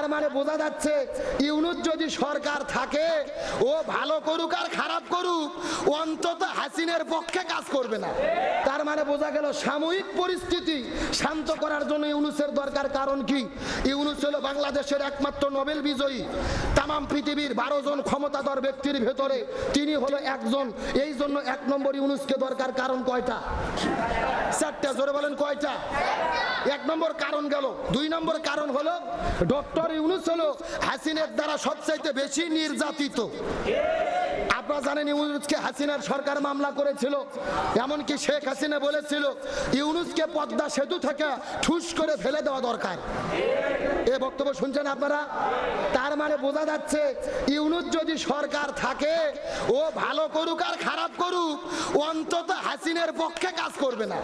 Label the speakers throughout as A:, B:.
A: তার মানে বোঝা যাচ্ছে ইউনুস যদি সরকার থাকে, ও ভালো করুক আর খারাপ করুক অন্তত হাসিনের পক্ষে কাজ করবে না। তার মানে বোঝা গেল সাময়িক পরিস্থিতি শান্ত করার জন্য ইউনুসের দরকার কারণ কি? ইউনুস হলো বাংলাদেশের একমাত্র নোবেল বিজয়ী। তাম পৃথিবীর বারো জন ক্ষমতাধর ব্যক্তির ভেতরে তিনি হলো একজন। এই জন্য এক নম্বর ইউনুসকে দরকার কারণ কয়টা? চারটা, জোরে বলেন কয়টা? এক নম্বর কারণ গেল। দুই নম্বর কারণ হলো ডক্টর ইউনুস হলো হাসিনের দ্বারা সবচাইতে বেশি নির্যাতিত। আপনারা জানেন ইউনুসকে হাসিনার সরকার মামলা করেছিল, এমনকি শেখ হাসিনা বলেছিল, ইউনুসকে পদ্মা সেতু থেকে ঠুস করে ফেলে দেওয়া দরকার। এ বক্তব্য শুনছেন আপনারা? তার মানে বোঝা যাচ্ছে, ইউনুস যদি সরকার থাকে, ও ভালো করুক আর খারাপ করুক, অন্তত হাসিনের পক্ষে কাজ করবে না।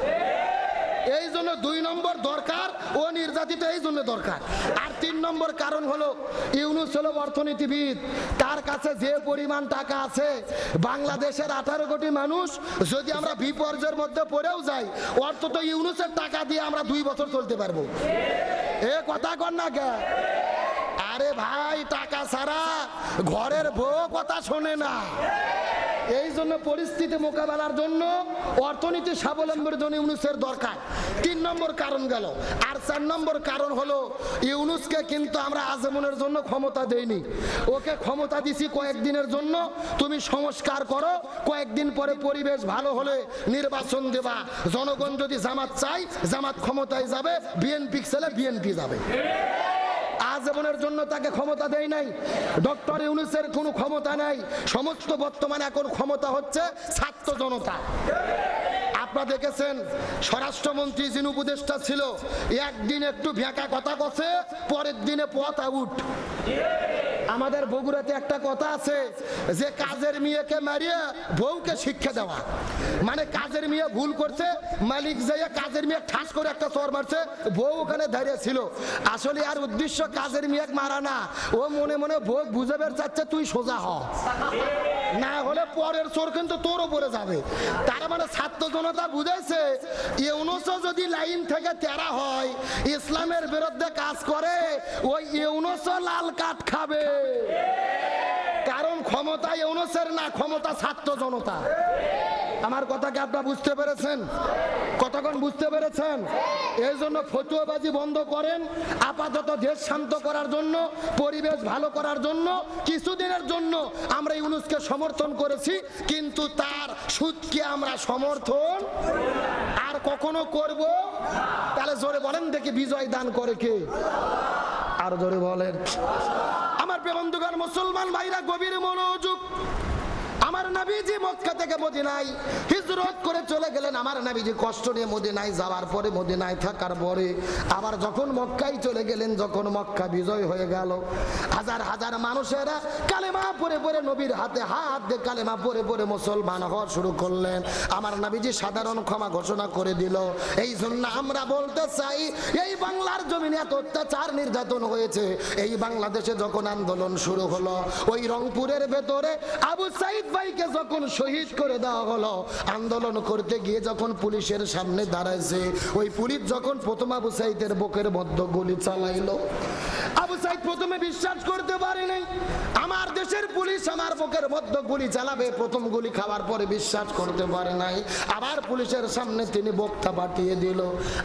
A: এই জন্য দুই নম্বর দরকার, ও নির্যাতিত এই জন্য দরকার। আর তিন নম্বর কারণ হলো, ইউনুস হলো অর্থনীতিবিদ। তার কাছে যে পরিমাণ টাকা আছে, বাংলাদেশের আঠারো কোটি মানুষ যদি আমরা বিপর্যয়ের মধ্যে পড়েও যাই, অর্থ তো ইউনুসের টাকা দিয়ে আমরা দুই বছর চলতে পারব। এ কথা কর না কে? আরে ভাই, টাকা ছাড়া ঘরের বউ কথা শোনে না। এই জন্য পরিস্থিতি মোকাবেলার জন্য অর্থনীতি স্বাবলম্বীর জন্য ইউনুসের দরকার। তিন নম্বর কারণ গেল। আর চার নম্বর কারণ হলো, ইউনুসকে কিন্তু আমরা আজমনের জন্য ক্ষমতা দেইনি। ওকে ক্ষমতা দিছি কয়েকদিনের জন্য, তুমি সংস্কার করো, কয়েকদিন পরে পরিবেশ ভালো হলে নির্বাচন দেবা। জনগণ যদি জামাত চাই জামাত ক্ষমতায় যাবে, বিএনপি ছেলে বিএনপি যাবে। আজীবনের জন্য তাকে ক্ষমতা দেয় নাই। ডক্টর ইউনুসের কোনো ক্ষমতা নাই। সমস্ত বর্তমানে এখন ক্ষমতা হচ্ছে ছাত্র জনতা। আপনারা দেখেছেন, স্বরাষ্ট্রমন্ত্রী যিনি উপদেষ্টা ছিল, একদিন একটু ভেঁকা কথা কছে, পরের দিনে পথ আউট আমাদের বগুড়াতে একটা কথা আছে, যে কাজের মেয়েকে মারিয়ে বউকে শিক্ষা দেওয়া। মানে কাজের মেয়ে ভুল করছে, মালিক যাইয়া কাজের মেয়ে ঠাস করে একটা চর মারছে, বউ ওখানে দাঁড়িয়ে ছিল। আসলে আর উদ্দেশ্য কাজের মেয়ে মারা না। ও মনে মনে বউ বুঝে বের চাচ্ছে, তুই সোজা হ। না হলে পরের চোর কিন্তু তোর উপরে যাবে। তার মানে ছাত্র জনতা বুঝেছে ইউনুসও যদি লাইন থেকে তেরা হয়, ইসলামের বিরুদ্ধে কাজ করে, ওই ইউনুসও লাল কাঠ খাবে। কারণ ক্ষমতা ইউনুসের না, ক্ষমতা ছাত্র জনতা। আমার কথাকে আপনারা বুঝতে পেরেছেন? কতক্ষণ বুঝতে পেরেছেন? এই জন্য ফতুয়াবাজি বন্ধ করেন, আপাতত দেশ শান্ত করার জন্য, পরিবেশ ভালো করার জন্য, কিছুদিনের জন্য আমরা ইউনুসকে সমর্থন করেছি, কিন্তু তার সুদকে আমরা সমর্থন আর কখনো করব? তাহলে জোরে বলেন দেখি বিজয় দান করে কে। আর জোরে বলেন। আমার প্রেবন্ধুগণ মুসলমান ভাইরা, গভীর মনোযোগ আমার নাবিজি মক্কা থেকে মদিনায় হিজরত করে চলে গেলেন। আমার নাবিজি কষ্ট নিয়ে মদিনায় যাওয়ার পরে মদিনায় থাকার পরে আবার যখন মক্কায় চলে গেলেন, যখন মক্কা বিজয় হয়ে গেল, হাজার হাজার মানুষেরা কালেমা পরে পরে নবীর হাতে হাত দিয়ে কালেমা পরে পরে মুসলমান হওয়া শুরু করলেন। আমার নাবিজি সাধারণ ক্ষমা ঘোষণা করে দিল, এই জন্য আমরা বলতে চাই, এই বাংলার জমিনে এত অত্যাচার নির্যাতন হয়েছে। এই বাংলাদেশে যখন আন্দোলন শুরু হলো, ওই রংপুরের ভেতরে আবু সাইদ ভাইকে যখন শহীদ করে দেওয়া হলো, আন্দোলন করতে গিয়ে যখন পুলিশের সামনে দাঁড়াইছে, ওই পুলিশ যখন প্রথম আবু বুকের মধ্যে গুলি চালাইলো প্রথমে বিশ্বাস করতে পারে নাই আমার দেশের পুলিশ আমার বুকের মধ্যে গুলি চালাবে, প্রথম গুলি খাওয়ার পরে বিশ্বাস করতে পারে নাই। আবার পুলিশের সামনে তিনি বক্তা পাঠিয়ে দিল।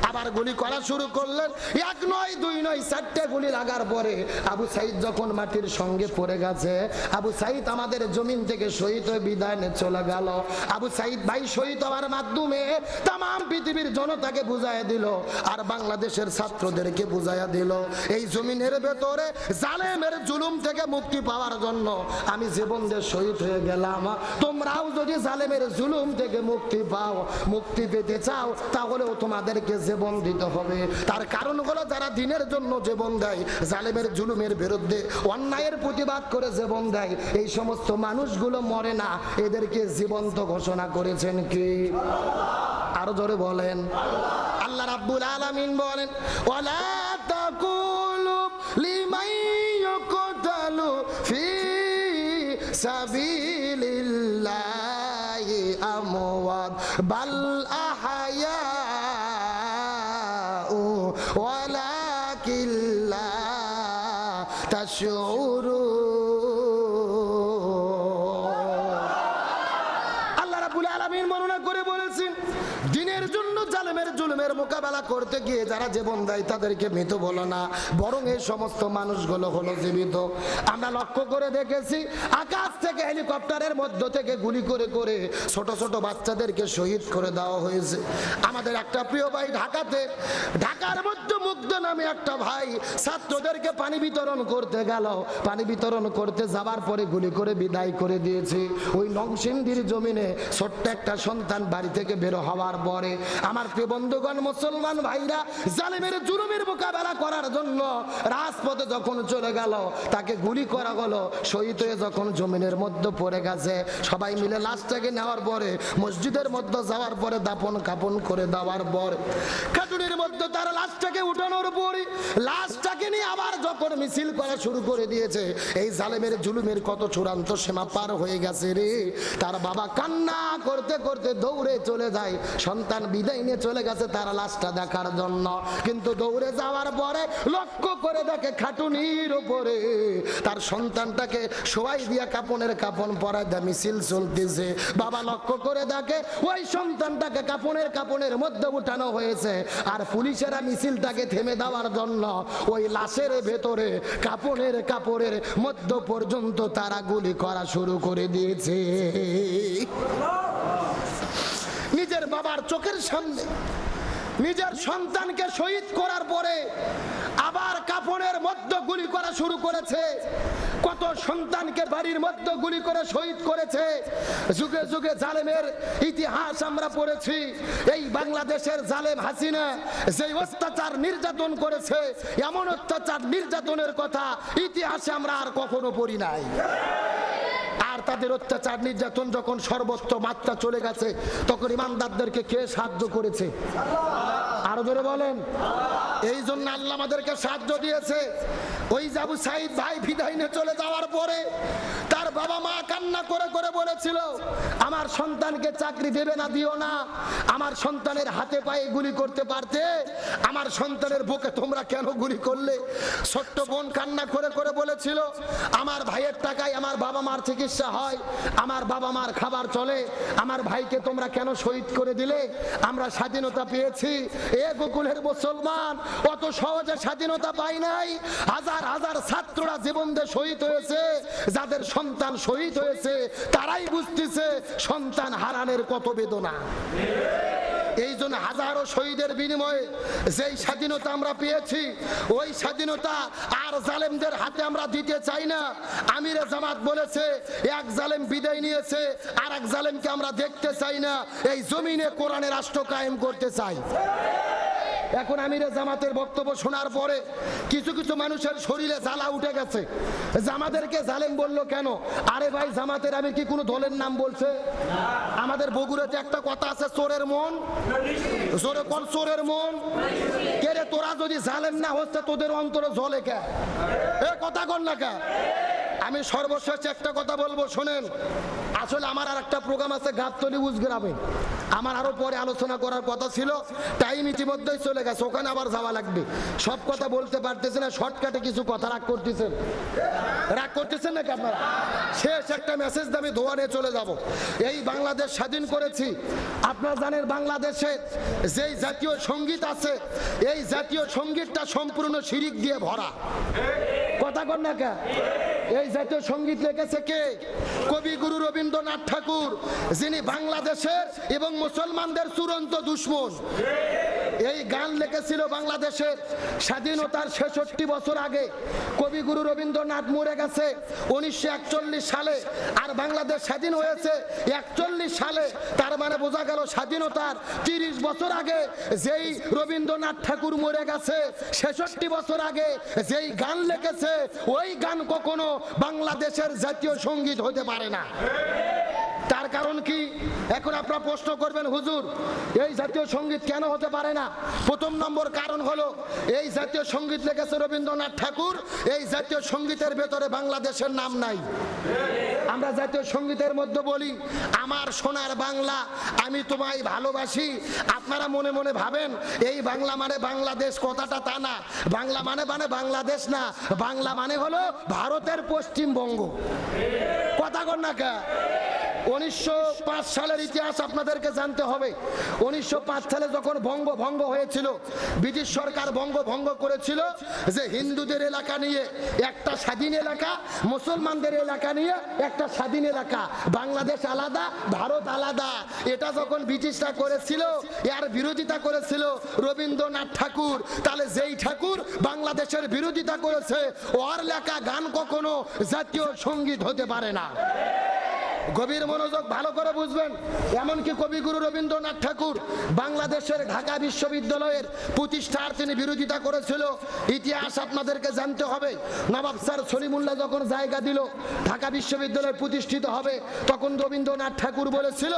A: আবার গুলি করা শুরু করলেন। এক নয়, দুই নয়, চারটে গুলি লাগার পরে আবু সাইদ যখন মাটির সঙ্গে পড়ে গেছে, আবু সাইদ আমাদের জমিন থেকে শহীদ হয়ে বিদায় নিয়ে চলে গেল। আবু সাইদ ভাই শহীদ হওয়ার মাধ্যমে তাম পৃথিবীর জনতাকে বুঝাইয়া দিল আর বাংলাদেশের ছাত্রদেরকে বুঝাইয়া দিল। এই জমিনের ভেতরে জালেমের জুলুম থেকে মুক্তি পাওয়ার জন্য আমি জীবন দিয়ে শহীদ হয়ে গেলাম। তোমরাও যদি জালেমের জুলুম থেকে মুক্তি পাও, মুক্তি পেতে চাও, তাহলেও তোমাদেরকে জীবন দিতে হবে। তার কারণ হলো যারা দিনের জন্য জীবন দেয়, জালেমের জুলুমের বিরুদ্ধে অন্যায়ের প্রতিবাদ করে জীবন দেয়, এই সমস্ত মানুষগুলো মরে না। এদেরকে জীবন্ত ঘোষণা করেছেন কি? আরও জোরে বলেন। আল্লাহ রাব্বুল আলামিন বলেন, ওয়ালা بل আলামিন বর্ণনা করে বলেছেন, দিনের জন্য জালেমের জুলুমের মোকাবেলা করতে গিয়ে যারা জীবন দেয় তাদেরকে মৃত বলো না। বরং এই সমস্ত মানুষগুলো হলো জীবিত। আমরা লক্ষ্য করে দেখেছি, আকাশ থেকে হেলিকপ্টারের মধ্য থেকে গুলি করে করে ছোট ছোট বাচ্চাদেরকে শহীদ করে দেওয়া হয়েছে। আমাদের একটা প্রিয় ভাই ঢাকাতে, ঢাকার মধ্যে মুগ্ধ নামে একটা ভাই ছাত্রদেরকে পানি বিতরণ করতে গেল। পানি বিতরণ করতে যাবার পরে গুলি করে বিদায় করে দিয়েছে। ওই নংসিন্দির জমিনে ছোট্ট একটা সন্তান বাড়ি থেকে বের হওয়ার পরে আমার বন্ধুগণ, মুসলমান ভাইরা, জালেমের জুলুমের মোকাবেলা করার জন্য রাজপথে যখন চলে গেল, তাকে গুলি করা হলো। শহীদ হয়ে যখন জমিনের মধ্যে পড়ে গেছে, সবাই মিলে লাশটাকে নেওয়ার পরে, মসজিদের মধ্যে যাওয়ার পরে দাপন কাপন করে দেওয়ার পর, খাটুনির মধ্যে তার লাশটাকে উঠানোর পরে নিয়ে আবার যখন মিছিল করা শুরু করে দিয়েছে, এই জালেমের জুলুমের কত চূড়ান্ত সীমা পার হয়ে গেছে রে। তার বাবা কান্না করতে করতে দৌড়ে চলে যায়। সন্তান বিদায় নিয়ে চলে গেছে তার লাশটা দেখার জন্য। কিন্তু দৌড়ে যাওয়ার পরে লক্ষ্য করে দেখে খাটুনির উপরে। তার সন্তানটাকে সবাই দিয়া কাপনের কাপন পরায় দেয় মিছিল চলতেছে। বাবা লক্ষ্য করে দেখে ওই সন্তানটাকে কাপনের কাপনের মধ্যে উঠানো হয়েছে। আর পুলিশেরা মিছিলটাকে থেমে দেওয়ার জন্য ওই লাশের ভেতরে কাপড়ের কাপড়ের মধ্য পর্যন্ত তারা গুলি করা শুরু করে দিয়েছে। নিজের বাবার চোখের সামনে নিজের সন্তানকে শহীদ করার পরে আবার কাপড়ের মধ্যে গুলি করা শুরু করেছে। কত সন্তানকে বাড়ির মধ্যে গুলি করে শহীদ করেছে। যুগে যুগে জালেমের ইতিহাস আমরা পড়েছি। এই বাংলাদেশের জালেম হাসিনা যে অত্যাচার নির্যাতন করেছে, এমন অত্যাচার নির্যাতনের কথা ইতিহাসে আমরা আর কখনো পড়ি নাই। আর তাদের অত্যাচার নির্যাতন যখন সর্বোচ্চ মাত্রা চলে গেছে, তখন ইমানদারদেরকে কে সাহায্য করেছে? আরও ধরে বলেন। এই জন্য আল্লাহ আমাদেরকে সাহায্য দিয়েছে। ওই যাবু সাইদ ভাই ভিদাইনে চলে যাওয়ার পরে বাবা মা কান্না করে করে বলেছিল, আমার সন্তানকে চাকরি দেবে না, দিও না। আমার সন্তানের হাতে পায়ে গুলি করতে পারতে। আমার সন্তানের বুকে তোমরা কেন গুলি করলে? ছোট্ট বোন কান্না করে করে বলেছিল, আমার ভাইয়ের টাকায় আমার বাবা মার চিকিৎসা হয়, আমার বাবা মার খাবার চলে। আমার ভাইকে তোমরা কেন শহীদ করে দিলে? আমরা স্বাধীনতা পেয়েছি। এ গোকুলের মুসলমান, অত সহজে স্বাধীনতা পাই নাই। হাজার হাজার ছাত্ররা জীবন দিয়ে শহীদ হয়েছে, যাদের সন্তান শহীদ হয়েছে, তারাই বুঝতেছে সন্তান হারানের কত বেদনা। এই জন্য হাজারো শহীদের বিনিময়ে যেই স্বাধীনতা আমরা পেয়েছি, ওই স্বাধীনতা আর জালেমদের হাতে আমরা দিতে চাই না। আমিরে জামাত বলেছে, এক জালেম বিদায় নিয়েছে আর এক জালেমকে আমরা দেখতে চাই না। এই জমিনে কোরআনে রাষ্ট্র কায়েম করতে চাই। এখন আমিরে জামাতের বক্তব্য শোনার পরে কিছু কিছু মানুষের শরীরে জ্বালা উঠে গেছে। জামাতেরকে জালেম বলল কেন? আরে ভাই, জামাতের আমি কি কোনো দলের নাম বলছে? আমাদের বগুড়াতে একটা কথা আছে, চোরের মন। জোরে কোন চোরের মন। কে রে, তোরা যদি জালেম না হচ্ছে তোদের অন্তরে জলে কে? এ কথা কর না কে? আমি সর্বশেষ একটা কথা বলব, শোনেন। আসলে আমার আর একটা প্রোগ্রাম আছে, গাবতলি উজগ্রামে আমার আরও পরে আলোচনা করার কথা ছিল টাইম ইতিমধ্যেই চলে গেছে, ওখানে আবার যাওয়া লাগবে। সব কথা বলতে পারতেছে না শর্টকাটে কিছু কথা রাগ করতেছেন। রাগ করতেছেন নাকি আপনারা? শেষ একটা মেসেজ দিয়ে আমি ধোয়া নিয়ে চলে যাব। এই বাংলাদেশ স্বাধীন করেছি। আপনারা জানেন বাংলাদেশে যেই জাতীয় সংগীত আছে, এই জাতীয় সঙ্গীতটা সম্পূর্ণ শিরিক দিয়ে ভরা। কথা কর না কে এই জাতীয় সংগীত লেগেছে কে? কবিগুরু রবীন্দ্রনাথ ঠাকুর যিনি বাংলাদেশের এবং মুসলমানদের চূড়ান্ত দুশ্মন। এই গান লিখেছিল বাংলাদেশের স্বাধীনতার ছেষট্টি বছর আগে। কবিগুরু রবীন্দ্রনাথ মরে গেছে উনিশশো একচল্লিশ সালে আর বাংলাদেশ স্বাধীন হয়েছে একচল্লিশ সালে। তার মানে বোঝা গেল স্বাধীনতার তিরিশ বছর আগে যেই রবীন্দ্রনাথ ঠাকুর মরে গেছে, ছেষট্টি বছর আগে যেই গান লেখেছে ওই গান কখনো বাংলাদেশের জাতীয় সংগীত হতে পারে না। কারণ কি? এখন আপনারা প্রশ্ন করবেন, হুজুর, এই জাতীয় সংগীত কেন হতে পারে না? প্রথম নম্বর কারণ হলো, এই জাতীয় সংগীত লিখেছে রবীন্দ্রনাথ ঠাকুর, এই জাতীয় সঙ্গীতের ভেতরে বাংলাদেশের নাম নাই। আমরা জাতীয় সঙ্গীতের মধ্যে বলি, আমার সোনার বাংলা, আমি তোমায় ভালোবাসি। আপনারা মনে মনে ভাবেন, এই বাংলা মানে বাংলাদেশ কথাটা তা না। বাংলা মানে মানে বাংলাদেশ না। বাংলা মানে হলো ভারতের পশ্চিমবঙ্গ। কথা কর না কে? উনিশশো পাঁচ সালের ইতিহাস আপনাদেরকে জানতে হবে। উনিশশো পাঁচ সালে যখন বঙ্গ ভঙ্গ হয়েছিল, ব্রিটিশ সরকার বঙ্গ ভঙ্গ করেছিল যে হিন্দুদের এলাকা নিয়ে, একটা স্বাধীন এলাকা, মুসলমানদের এলাকা নিয়ে একটা স্বাধীন এলাকা। বাংলাদেশ আলাদা, ভারত আলাদা। এটা যখন ব্রিটিশরা করেছিল, এর বিরোধিতা করেছিল রবীন্দ্রনাথ ঠাকুর, তাহলে যেই ঠাকুর বাংলাদেশের বিরোধিতা করেছে, ওর লেখা গান কখনো জাতীয় সংগীত হতে পারে না। গভীর মনোযোগ ভালো করে বুঝবেন। এমনকি কবিগুরু রবীন্দ্রনাথ ঠাকুর বাংলাদেশের ঢাকা বিশ্ববিদ্যালয়ের প্রতিষ্ঠার তিনি বিরোধিতা করেছিল। ইতিহাস আপনাদেরকে জানতে হবে। নবাব স্যার সলিমুল্লাহ যখন জায়গা দিল, ঢাকা বিশ্ববিদ্যালয় প্রতিষ্ঠিত হবে, তখন রবীন্দ্রনাথ ঠাকুর বলেছিল,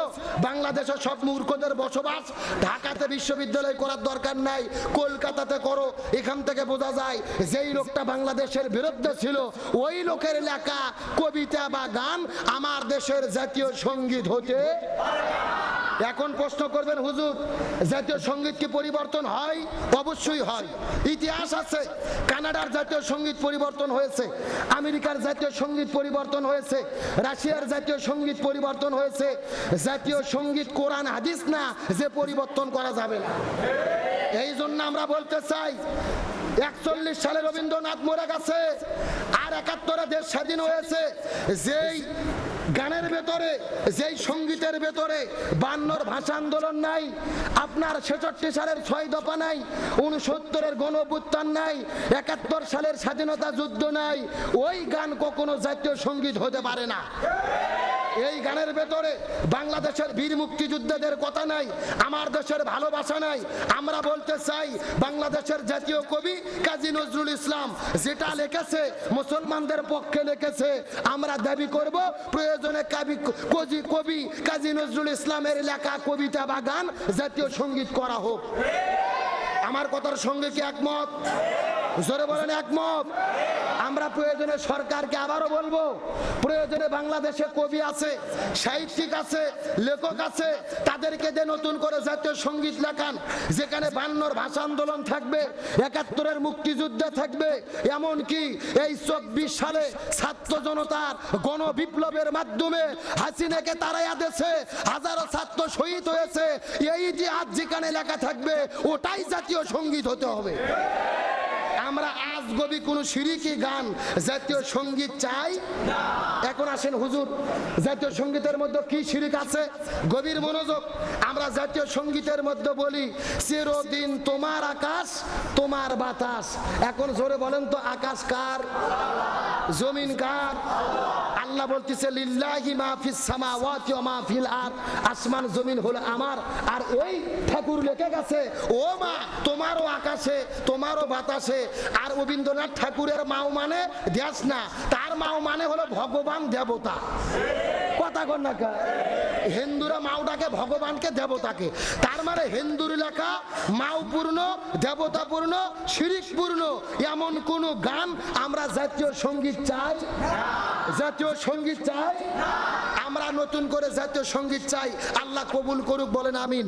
A: বাংলাদেশের সব মূর্খদের বসবাস ঢাকাতে বিশ্ববিদ্যালয় করার দরকার নাই, কলকাতাতে করো, এখান থেকে বোঝা যায়, যেই লোকটা বাংলাদেশের বিরুদ্ধে ছিল, ওই লোকের লেখা, কবিতা বা গান আমার দেশের জাতীয় সংগীত হতে এখন প্রশ্ন করবেন, হুজুর, জাতীয় সংগীত কি পরিবর্তন হয়? অবশ্যই হয়। ইতিহাস আছে, কানাডার জাতীয় সংগীত পরিবর্তন হয়েছে, আমেরিকার জাতীয় সংগীত পরিবর্তন হয়েছে, রাশিয়ার জাতীয় সংগীত পরিবর্তন হয়েছে। জাতীয় সংগীত কোরআন, হাদিস না, যে পরিবর্তন করা যাবে না। এই জন্য আমরা বলতে চাই, একচল্লিশ সালে রবীন্দ্রনাথ মরে গেছে, আর একাত্তরে দেশ স্বাধীন হয়েছে। যেই গানের ভেতরে, যেই সঙ্গীতের ভেতরে বান্নর ভাষা আন্দোলন নাই, আপনার ছেষট্টি সালের ছয় দফা নাই উনসত্তরের গণ নাই, একাত্তর সালের স্বাধীনতা যুদ্ধ নাই, ওই গান কখনো জাতীয় সংগীত হতে পারে না। এই গানের ভেতরে বাংলাদেশের বীর মুক্তিযোদ্ধাদের কথা নাই, আমার দেশের ভালোবাসা নাই। আমরা বলতে চাই, বাংলাদেশের জাতীয় কবি কাজী নজরুল ইসলাম যেটা লিখেছে, মুসলমানদের পক্ষে লিখেছে, আমরা দাবি করব, প্রয়োজনে কবি কবি কবি কাজী নজরুল ইসলামের লেখা কবিতা বা গান জাতীয় সংগীত করা হোক। আমার কথার সঙ্গে কি একমত? জোরে বলেন একমত। আমরা প্রয়োজনে সরকারকে আবারও বলব, প্রয়োজনে বাংলাদেশে কবি আছে, সাহিত্যিক আছে, লেখক আছে, তাদেরকে যে নতুন করে জাতীয় সংগীত লেখান, যেখানে বান্নর ভাষা আন্দোলন থাকবে, একাত্তরের মুক্তিযুদ্ধে থাকবে, এমনকি এই চব্বিশ সালে ছাত্র জনতার গণ বিপ্লবের মাধ্যমে হাসিনাকে তারাইয়া দেশে হাজারো ছাত্র শহীদ হয়েছে, এই যে আজ যেখানে লেখা থাকবে, ওটাই জাতীয় সংগীত হতে হবে। আমরা আজ গবি কোন সিরিকি গান, জাতীয় সংগীত চাই? এখন আসেন হুজুর, জাতীয় সঙ্গীতের মধ্যে কি শিরিক আছে? গভীর মনোযোগ, আমরা জাতীয় সঙ্গীতের মধ্যে বলি, চিরদিন তোমার আকাশ, তোমার বাতাস। এখন জোরে বলেন তো, আকাশ কার? জমিন কার? আল্লাহ বলতেছে, লিল্লাহি মাহফিস সামাওয়াতি ওয়া মাহফিল আর আসমান জমিন হলো আমার। আর ওই ঠাকুর লেখে গেছে, ও মা, তোমারও আকাশে, তোমারও বাতাসে, আর রবীন্দ্রনাথ ঠাকুরের মাও মানে দেশ না, তার মাও মানে হলো ভগবান দেবতা। কথা কর না কা? হিন্দুরা মাওটাকে ভগবানকে দেবতাকে। তার মানে হিন্দুর লেখা, মাও পূর্ণ, দেবতা পূর্ণ, শিরিক পূর্ণ। এমন কোন গান আমরা জাতীয় সংগীত চাই? জাতীয় সংগীত চাই? আমরা নতুন করে জাতীয় সংগীত চাই। আল্লাহ কবুল করুক বলেন আমিন।